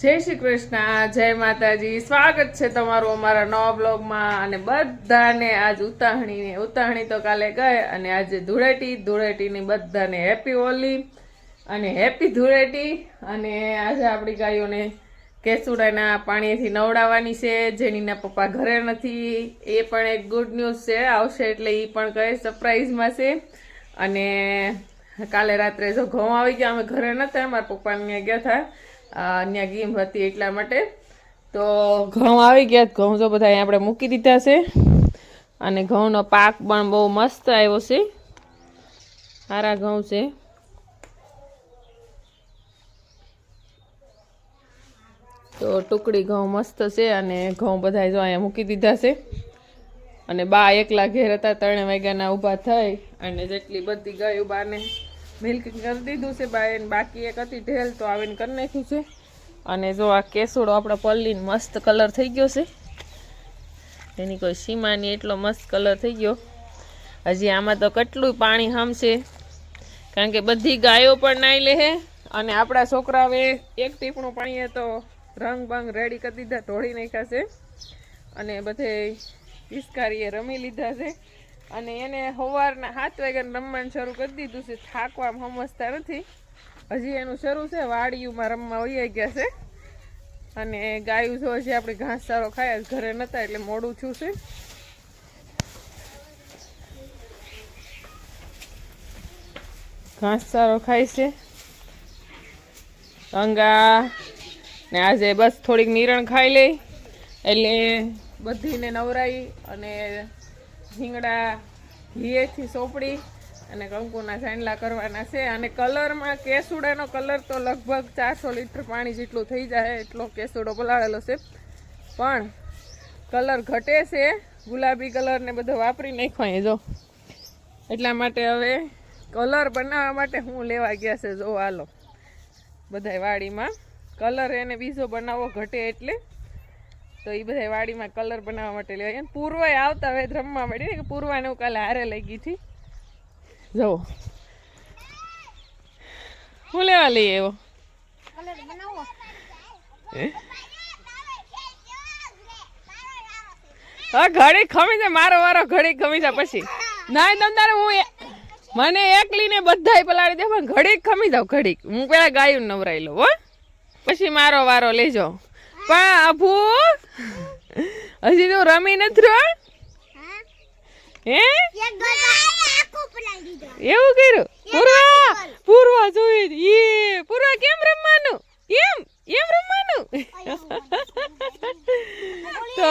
જય શ્રી કૃષ્ણ, જય માતાજી. સ્વાગત છે તમારું અમારા નવા બ્લોગમાં. અને બધાને આજ ઉતાહણીની, ઉતાહણી તો કાલે ગઈ અને આજે ધૂળેટી. ધૂળેટીની બધાને હેપી હોલી અને હેપી ધૂળેટી. અને આજે આપણી ગાયોને કેસુડાના પાણીથી નવડાવવાની છે. જેનીના પપ્પા ઘરે નથી. એ પણ એક ગુડ ન્યૂઝ છે. આવશે એટલે એ પણ કહે સરપ્રાઈઝમાં છે. અને કાલે રાત્રે જો ઘઉં આવી ગયા. અમે ઘરે નહોતા મારા પપ્પાને ગયા હતા. ત્યાં ગીમ હતી એટલા માટે. તો ઘઉં આવી ગયા ઘઉં જો બધા અહીંયા આપણે મૂકી દીધા છે. અને ઘઉંનો પાક પણ બહુ મસ્ત આવ્યો છે. સારા ઘઉં છે. તો ટુકડી ઘઉં મસ્ત છે અને ઘઉં બધા જો અહીંયા મૂકી દીધા છે. અને બા એકલા ઘેર હતા, ત્રણે વાગ્યાના ઊભા થઈ અને જેટલી બધી ગયું બાને મિલ્કિંગ કરી દીધું છે ને બાકી એક હતી ઢેલ, તો આવીને કરી નાખ્યું છે. અને જો આ કેસુડો આપણો પલ્લીને મસ્ત કલર થઈ ગયો છે. એની કોઈ સીમાની એટલો મસ્ત કલર થઈ ગયો. હજી આમાં તો કેટલું પાણી હમશે. કારણ કે બધી ગાયો પણ નાઈ લે અને આપણા છોકરાઓએ એક ટીપણું પાણીએ તો રંગ બંગ રેડી કરી દીધા, ઢોળી નાખ્યા છે. અને બધે પિસ્કારીએ રમી લીધા છે. અને એને સવારના સાત વાગ્યાનું રમવાનું શરૂ કરી દીધું છે. થાકવા સમજતા નથી. હજી એનું શરૂ છે. વાડીયુંમાં રમવા વહી ગયા છે. અને ગાયું જો હજી આપણે ઘાસ સારો ખાયા ઘરે નતા એટલે મોડું છું છે. ઘાસ સારો ખાય છે. ગંગા ને આજે બસ થોડીક નિરણ ખાઈ લઈ. એટલે બધીને નવરાઈ અને ભીંગડા ઘીએથી સોપડી અને કંકુના જાંડલા કરવાના છે. અને કલરમાં કેસુડાનો કલર તો લગભગ ચારસો લીટર પાણી જેટલું થઈ જાય એટલો કેસુડો પલાળેલો છે. પણ કલર ઘટે છે. ગુલાબી કલરને બધો વાપરી નાખ્યો અહીં જો. એટલા માટે હવે કલર બનાવવા માટે હું લેવા ગયા છે. જો હાલો. બધાય વાડીમાં કલર એને બીજો બનાવવો ઘટે એટલે તો એ બધા વાડીમાં કલર બનાવવા માટે લેવા ગયા પૂર્વ આવતા હવે રમવા મળી કે પૂર્વાને હું કાલે હારે લઈ ગઈ હતી. જો હું લેવા લઈ એવો હા? ઘડી ખમી છે મારો વારો ઘડી ખમી છે પછી. ના તમ તારે હું મને મને એકલીને બધાય પલાળી દે પણ ઘડીક ખમી જાવ ઘડીક હું પેલા ગાયું નવરાઈ લઉં હો. પછી મારો વારો લેજો. પણ અભુ? હજી તો રમી નથી રહ્યો? હે? એવું કર્યું? પૂર્વા પૂર્વા જોઈ ઈ પૂર્વા કેમ રમવાનું? એમ? એમ રમવાનું? તો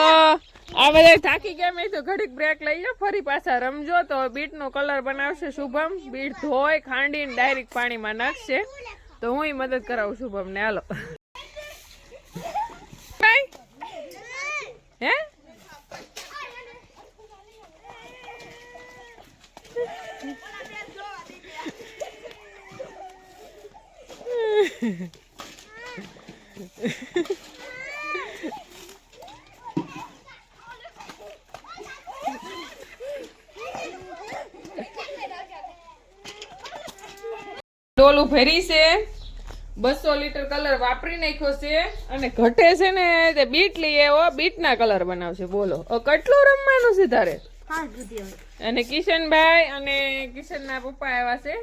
આ બધા થાકી ગયા મેં તો ઘડીક બ્રેક લઈ લો ફરી પાછા રમજો. તો બીટનો કલર બનાવશે શુભમ. બીટ ધોઈ ખાંડીને ડાયરેક્ટ પાણીમાં નાખશે. તો હું મદદ કરાવું શુભમ ને હાલો કાંઈ? હે ડોલું ભરી છે. બસો લીટર કલર વાપરી નાખ્યો છે. અને ઘટે છે ને, તે બીટ લઈએ આવ્યો બીટના કલર બનાવશે. બોલો. કેટલું રમવાનું છે તારે? અને કિશનભાઈ અને કિશનના પપ્પા આવ્યા છે.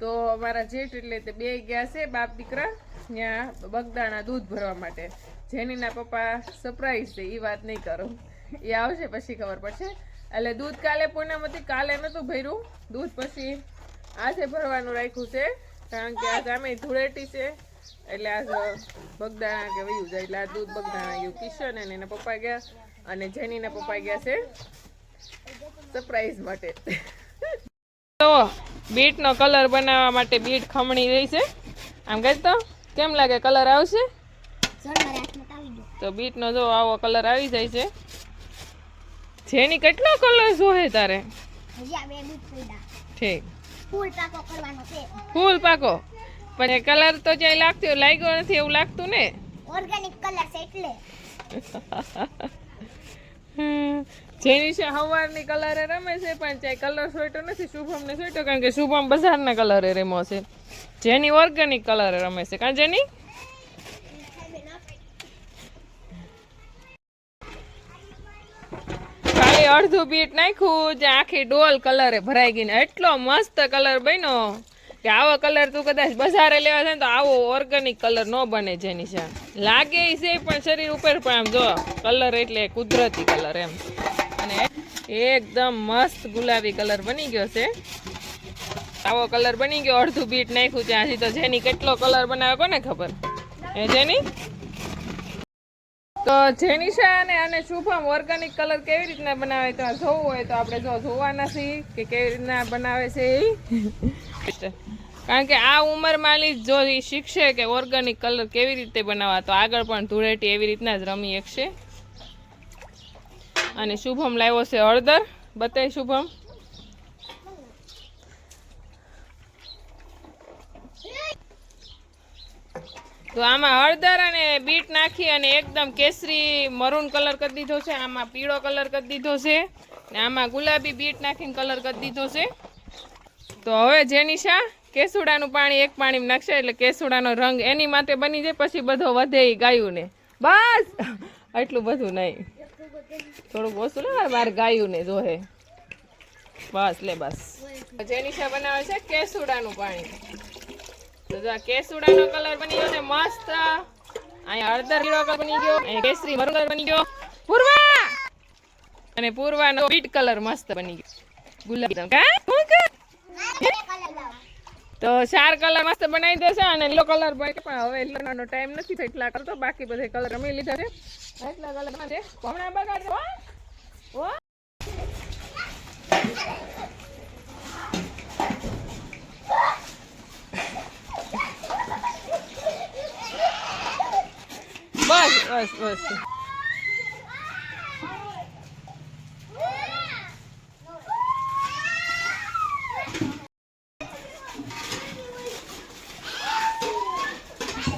તો અમારા જેઠ એટલે તે બે ગયા છે, બાપ દીકરા, ત્યાં બગદાણા દૂધ ભરવા માટે. જેનીના પપ્પા સરપ્રાઈઝ છે એ વાત નહીં કરો. એ આવશે પછી ખબર પડશે. એટલે દૂધ કાલે પૂનમ કાલે નહોતું ભર્યું. દૂધ પછી આજે ભરવાનું રાખ્યું છે. કારણ કે આજે અમે ધૂળેટી છે. એટલે આજ બગદાણા કે વયું જાય, એટલે આ દૂધ બગદાણા ગયું. કિશન અને એના પપ્પા ગયા અને જેનીના પપ્પા ગયા છે. સરપ્રાઈઝ માટે. તો બીટનો કલર બનાવવા માટે બીટ ખમણી રહી છે. આમ કહે તો કેમ લાગે કલર આવશે? તો બીટનો જો આવો કલર આવી જાય છે. જેની કેટલો કલર જોહે તારે? ઠીક. ફૂલ પાકો પણ એ કલર તો ક્યાંય લાગતો લાગ્યો નથી એવું લાગતું ને? ઓર્ગેનિક કલર છે એટલે. જેની છે હવારની કલરે રમે છે, પણ ત્યાં કલર સોટો નથી, શુભમને સોટો કારણ કે શુભમ બજારના કલરે રમો છે. જેની ઓર્ગેનિક કલરે રમે છે. કારણ જેની? અડધું બીટ નાખ્યું, જે આખી ડોલ કલરે ભરાઈ ગઈ ને એટલો મસ્ત કલર બન્યો કે આવો કલર તું કદાચ બજારે લેવા છે ને તો આવો ઓર્ગેનિક કલર ન બને જેની છે. લાગે છે, પણ શરીર ઉપર પણ આમ જો, કલર એટલે કુદરતી કલર એમ. એકદમ મસ્ત ગુલાબી કલર બની ગયો છે. આવો કલર બની ગયો, અડધું બીટ નાખ્યું ત્યાં હજી તો જેની કેટલો કલર બનાવે કોને ખબર? હે જેની? તો જેનિશા અને અને શુભમ ઓર્ગેનિક કલર કેવી રીતના બનાવે તો જોવું હોય તો આપણે જો જોવાના છીએ કે કેવી રીતના બનાવે છે એ. કારણ કે આ ઉંમરમાં લી જો એ શીખશે કે ઓર્ગેનિક કલર કેવી રીતે બનાવવા, તો આગળ પણ ધૂળેટી એવી રીતના જ રમી શકશે. અને શુભમ લાવ્યો છે હળદર. બતાય શુભમ. તો આમાં હળદર અને બીટ નાખી અને એકદમ કેસરી મરૂન કલર કરી દીધો છે. આમાં પીળો કલર કરી દીધો છે. ને આમાં ગુલાબી બીટ નાખીને કલર કરી દીધો છે. તો હવે જેનિશા, કેસુડાનું પાણી એક પાણીમાં નાખશે એટલે કેસુડાનો રંગ એની માટે બની જાય, પછી બધો વધે ગાયું ને બસ! એટલું બધું નહીં. થોડુંક ઓછું લે મારે ગાયું ને જોહે. બસ લે બસ. જેનિશા બનાવે છે કેસુડાનું પાણી. તો જો આ કેસુડાનો કલર બની ગયો ને મસ્ત. અહીંયા હળદર લીલો કલર બની ગયો, અહીંયા કેસરી મરૂન કલર બની ગયો. પૂર્વા! અને પૂર્વાનો બીટ કલર મસ્ત બની ગયો. ગુલાબી? તો ચાર કલર મસ્ત બનાવી દેશે અને લીલો કલર બને પણ હવે લીલાનો ટાઈમ નથી એટલા કરતો બાકી બધા કલર અમે લીધા છે. એટલા છે હમણાં બગાડજો હો. હો બસ બસ બસ